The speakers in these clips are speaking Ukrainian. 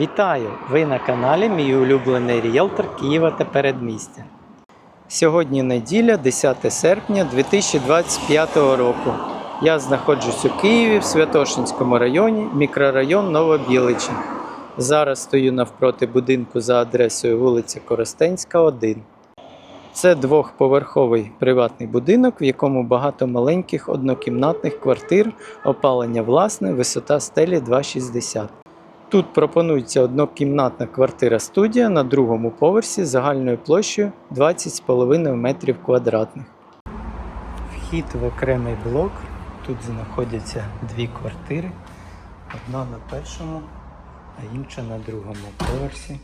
Вітаю! Ви на каналі Мій улюблений ріелтор Києва та передмістя. Сьогодні неділя, 10 серпня 2025 року. Я знаходжусь у Києві в Святошинському районі, мікрорайон Новобіличі. Зараз стою навпроти будинку за адресою вулиця Коростенська, 1. Це двохповерховий приватний будинок, в якому багато маленьких однокімнатних квартир, опалення власне, висота стелі 2,60. Тут пропонується однокімнатна квартира студія на другому поверсі загальною площею 20,5 метрів квадратних. Вхід в окремий блок. Тут знаходяться дві квартири. Одна на першому, а інша на другому поверсі.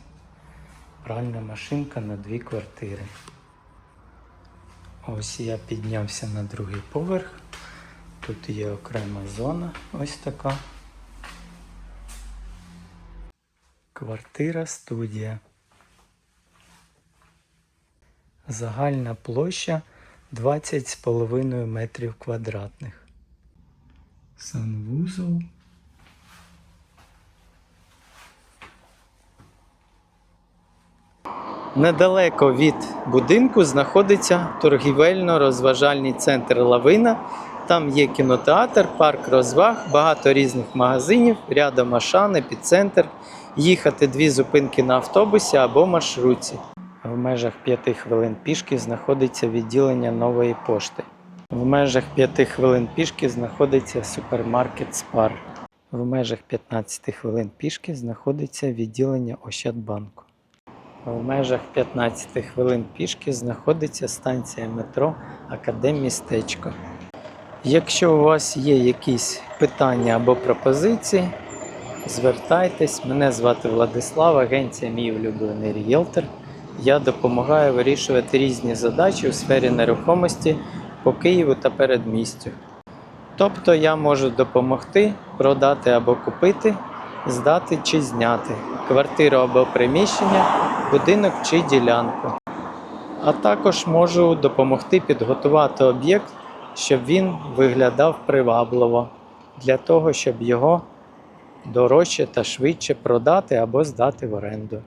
Пральна машинка на дві квартири. Ось я піднявся на другий поверх. Тут є окрема зона, ось така. Квартира студія. Загальна площа 20,5 метрів квадратних. Санвузол. Недалеко від будинку знаходиться торгівельно-розважальний центр Лавина. Там є кінотеатр, парк розваг, багато різних магазинів, рядом Ашан, епіцентр. Їхати дві зупинки на автобусі або маршрутці. В межах 5 хвилин пішки знаходиться відділення нової пошти. В межах 5 хвилин пішки знаходиться супермаркет Спар. В межах 15 хвилин пішки знаходиться відділення Ощадбанку. В межах 15 хвилин пішки знаходиться станція метро Академмістечко. Якщо у вас є якісь питання або пропозиції, звертайтесь. Мене звати Владислав, агенція Мій улюблений ріелтор. Я допомагаю вирішувати різні задачі у сфері нерухомості по Києву та передмістю. Тобто я можу допомогти продати або купити, здати чи зняти квартиру або приміщення, будинок чи ділянку. А також можу допомогти підготувати об'єкт, щоб він виглядав привабливо, для того, щоб його дорожче та швидше продати або здати в оренду.